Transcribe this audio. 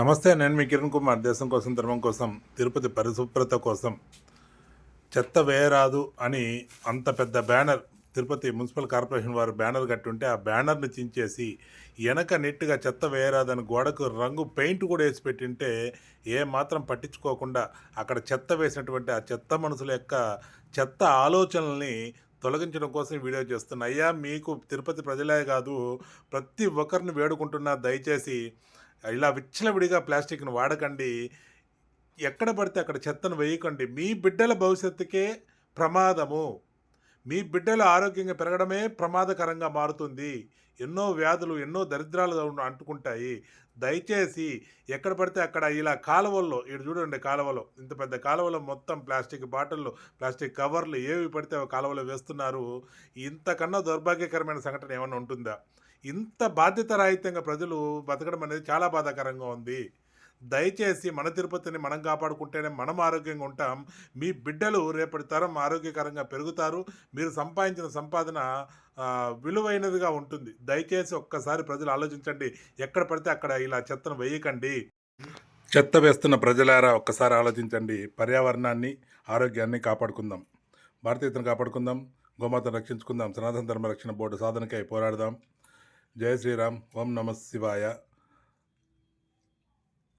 నమస్తే నేను మీ కిరణ్ కుమార్. దేశం కోసం ధర్మం కోసం తిరుపతి పరిశుభ్రత కోసం చెత్త వేయరాదు అని అంత పెద్ద బ్యానర్ తిరుపతి మున్సిపల్ కార్పొరేషన్ వారు బ్యానర్ కట్టుంటే ఆ బ్యానర్ని చించేసి వెనక నెట్టుగా చెత్త వేయరాదని గోడకు రంగు పెయింట్ కూడా వేసి పెట్టింటే ఏ మాత్రం పట్టించుకోకుండా అక్కడ చెత్త వేసినటువంటి ఆ చెత్త మనుషుల యొక్క చెత్త ఆలోచనల్ని తొలగించడం కోసం వీడియో చేస్తున్నా. అయ్యా మీకు తిరుపతి ప్రజలే కాదు ప్రతి ఒక్కరిని వేడుకుంటున్నా. దయచేసి ఇలా విచ్చలవిడిగా ప్లాస్టిక్ను వాడకండి. ఎక్కడ పడితే అక్కడ చెత్తను వేయకండి. మీ బిడ్డల భవిష్యత్తుకే ప్రమాదము. మీ బిడ్డలు ఆరోగ్యంగా పెరగడమే ప్రమాదకరంగా మారుతుంది. ఎన్నో వ్యాధులు ఎన్నో దరిద్రాలు అంటుకుంటాయి. దయచేసి ఎక్కడ పడితే అక్కడ ఇలా కాలువల్లో ఇటు చూడండి కాలువలో ఇంత పెద్ద కాలువలో మొత్తం ప్లాస్టిక్ బాటిళ్ళు ప్లాస్టిక్ కవర్లు ఏవి పడితే కాలువలో వేస్తున్నారు. ఇంతకన్నా దౌర్భాగ్యకరమైన సంఘటన ఏమైనా ఉంటుందా? ఇంత బాధ్యతరాహిత్యంగా ప్రజలు బతకడం అనేది చాలా బాధాకరంగా ఉంది. దయచేసి మన తిరుపతిని మనం కాపాడుకుంటేనే మనం ఆరోగ్యంగా ఉంటాం. మీ బిడ్డలు రేపటి తరం ఆరోగ్యకరంగా పెరుగుతారు. మీరు సంపాదించిన సంపాదన విలువైనదిగా ఉంటుంది. దయచేసి ఒక్కసారి ప్రజలు ఆలోచించండి. ఎక్కడ పడితే అక్కడ ఇలా చెత్తను వేయకండి. చెత్త వేస్తున్న ప్రజలారా ఒక్కసారి ఆలోచించండి. పర్యావరణాన్ని ఆరోగ్యాన్ని కాపాడుకుందాం. భారతీయతను కాపాడుకుందాం. గోమాతను రక్షించుకుందాం. సనాతన ధర్మ రక్షణ బోర్డు సాధనకై పోరాడదాం. జయ శ్రీరామ్ ఓం నమ శివాయ.